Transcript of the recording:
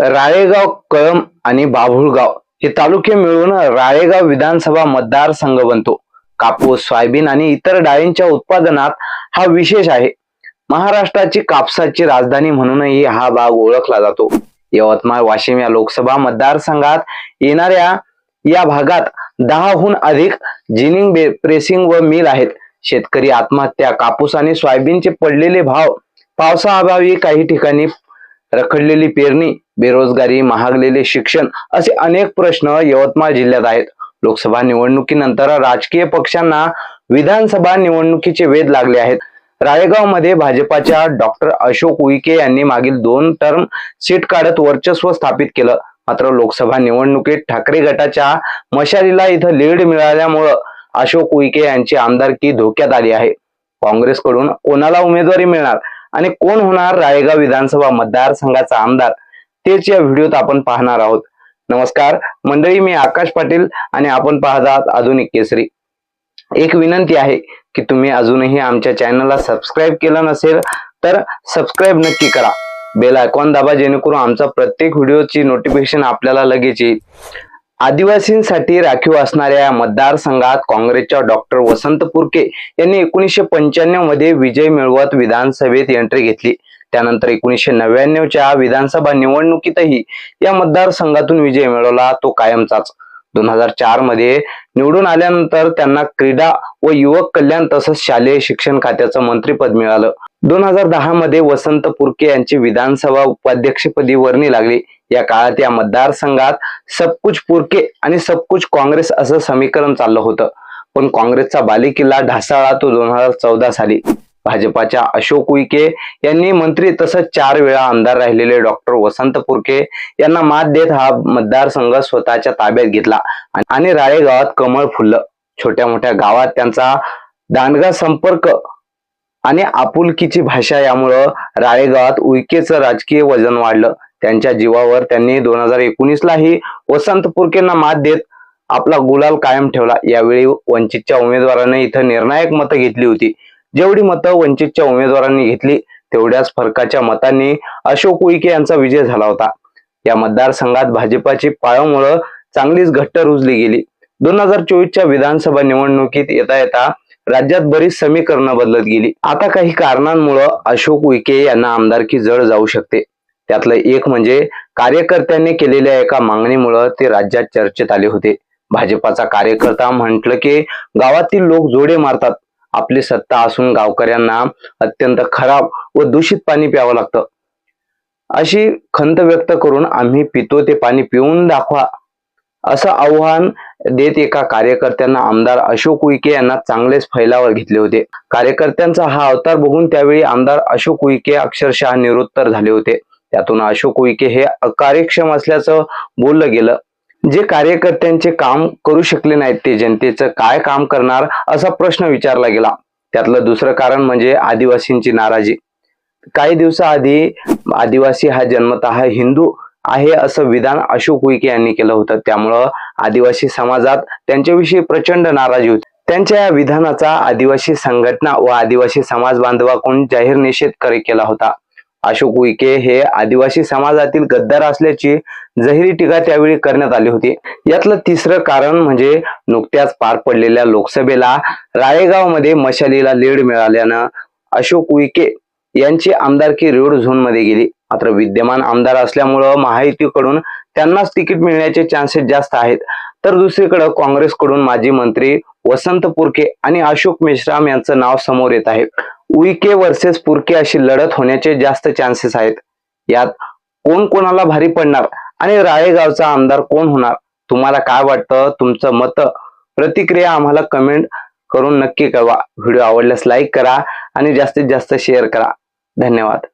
राळेगाव कळम आणि बाभुळगाव हे तालुके मिळून राळेगाव विधानसभा मतदारसंघ बनतो. कापूस सोयाबीन आणि इतर डाळींच्या उत्पादनात हा विशेष आहे. महाराष्ट्राची कापसाची राजधानी म्हणूनही हा भाग ओळखला जातो. यवतमाळ वाशिम या लोकसभा मतदारसंघात येणाऱ्या या भागात दहाहून अधिक जिनिंग बे- प्रेसिंग व मिल आहेत. शेतकरी आत्महत्या कापूस आणि सोयाबीनचे पडलेले भाव पावसाअभावी काही ठिकाणी रखडलेली पेरणी बेरोजगारी महागलेले शिक्षण असे अनेक प्रश्न यवतमाळ जिल्ह्यात आहेत. लोकसभा निवडणुकीनंतर राजकीय पक्षांना विधानसभा निवडणुकीचे वेध लागले आहेत. राळेगावमध्ये भाजपाच्या डॉक्टर अशोक उईके यांनी मागील दोन टर्म सीट काढत वर्चस्व स्थापित केलं. मात्र लोकसभा निवडणुकीत ठाकरे गटाच्या मशालीला इथं लीड मिळाल्यामुळं अशोक उईके यांची आमदारकी धोक्यात आली आहे. काँग्रेसकडून कोणाला उमेदवारी मिळणार आणि कोण होणार राळेगाव विधानसभा मतदारसंघाचा आमदार? तेच या व्हिडिओत आपण पाहणार आहोत. नमस्कार मंडळी मी आकाश पाटील आणि आपण पाहत आहात आधुनिक केसरी. एक विनंती आहे की तुम्ही अजूनही आमच्या चॅनलला सबस्क्राईब केलं नसेल तर सबस्क्राईब नक्की करा. बेल आयकॉन दाबा जेणेकरून आमचा प्रत्येक व्हिडिओची नोटिफिकेशन आपल्याला लगेच येईल. आदिवासींसाठी राखीव असणाऱ्या या मतदारसंघात काँग्रेसच्या डॉक्टर वसंत पुरके यांनी एकोणीसशे पंच्याण्णवमध्ये विजय मिळवत विधानसभेत एंट्री घेतली. त्यानंतर एकोणीसशे नव्याण्णवच्या विधानसभा निवडणुकीतही या मतदारसंघातून विजय मिळवला तो कायमचाच. दोन हजार चारमध्ये निवडून आल्यानंतर त्यांना क्रीडा व युवक कल्याण तसंच शालेय शिक्षण खात्याचं मंत्रीपद मिळालं. दोन हजार दहा मध्ये वसंत पुरके यांची विधानसभा उपाध्यक्षपदी वर्णी लागली. या काळात या मतदारसंघात सबकुच पुरके आणि सबकुच काँग्रेस असं समीकरण चाललं होतं. पण काँग्रेसचा बालेकिल्ला ढासाळा तो दोन हजार चौदा साली. भाजपाच्या अशोक उईके यांनी मंत्री तसंच चार वेळा आमदार राहिलेले डॉक्टर वसंत पुरके यांना मात देत हा मतदारसंघ स्वतःच्या ताब्यात घेतला. आणि राळेगावात कमळ फुललं छोट्या मोठ्या गावात त्यांचा दांडगा संपर्क आणि आपुलकीची भाषा यामुळं राळेगावात उईकेचं राजकीय वजन वाढलं. त्यांच्या जीवावर त्यांनी दोन हजार एकोणीसलाही वसंत पुरकेंना मात देत आपला गुलाल कायम ठेवला. यावेळी वंचितच्या उमेदवाराने इथं निर्णायक मतं घेतली होती. जेवढी मतं वंचितच्या उमेदवारांनी घेतली तेवढ्याच फरकाच्या मतांनी अशोक उईके यांचा विजय झाला होता. या मतदारसंघात भाजपाची पाळमुळं चांगलीच घट्ट रुजली गेली. दोन हजार चोवीसच्या विधानसभा निवडणुकीत येता येता राज्यात बरीच समीकरणं बदलत गेली. आता काही कारणांमुळं अशोक उईके यांना आमदारकी जड जाऊ शकते. त्यातलं एक म्हणजे कार्यकर्त्यांनी केलेल्या एका मागणीमुळं ते राज्यात चर्चेत आले होते. भाजपाचा कार्यकर्ता म्हटलं की गावातील लोक जोडे मारतात. आपली सत्ता असून गावकऱ्यांना अत्यंत खराब व दूषित पाणी प्यावं लागतं. अशी खंत व्यक्त करून आम्ही पितो ते पाणी पिऊन दाखवा असं आव्हान देत एका कार्यकर्त्यांना आमदार अशोक उईके यांना चांगलेच फैलावर घेतले होते. कार्यकर्त्यांचा हा अवतार बघून त्यावेळी आमदार अशोक उईके अक्षरशः निरुत्तर झाले होते. त्यातून अशोक उईके हे अकार्यक्षम असल्याचं बोललं गेलं. जे कार्यकर्त्यांचे काम करू शकले नाहीत ते जनतेचं काय काम करणार असा प्रश्न विचारला गेला. त्यातलं दुसरं कारण म्हणजे आदिवासींची नाराजी. काही दिवसाआधी आदिवासी हा जन्मतः हिंदू आहे असं विधान अशोक उईके यांनी केलं होतं. त्यामुळं आदिवासी समाजात त्यांच्याविषयी प्रचंड नाराजी होती. त्यांच्या या विधानाचा आदिवासी संघटना व आदिवासी समाज बांधवाकडून जाहीर निषेध करे केला होता. अशोक उईके हे आदिवासी समाजातील गद्दार असल्याची जहिरी टीका त्यावेळी करण्यात आली होती. यातलं तिसरं कारण म्हणजे नुकत्याच पार पडलेल्या लोकसभेला राळेगावमध्ये मशालीला लीड मिळाल्यानं अशोक उईके यांची आमदारकी रेड झोनमध्ये गेली. मात्र विद्यमान आमदार असल्यामुळं महायुतीकडून त्यांनाच तिकीट मिळण्याचे चान्सेस जास्त आहेत. तर दुसरीकडे काँग्रेसकडून माजी मंत्री वसंत पुरके आणि अशोक मेश्राम यांचं नाव समोर येत आहे. उईके वर्सेस पुरके अशी लढत होण्याचे जास्त चान्सेस आहेत. यात कोण कोणाला भारी पडणार आणि राळेगावचा आमदार कोण होणार? तुम्हाला काय वाटतं? तुमचं मत प्रतिक्रिया आम्हाला कमेंट करून नक्की कळवा. व्हिडिओ आवडल्यास लाईक करा आणि जास्तीत जास्त शेअर करा. धन्यवाद.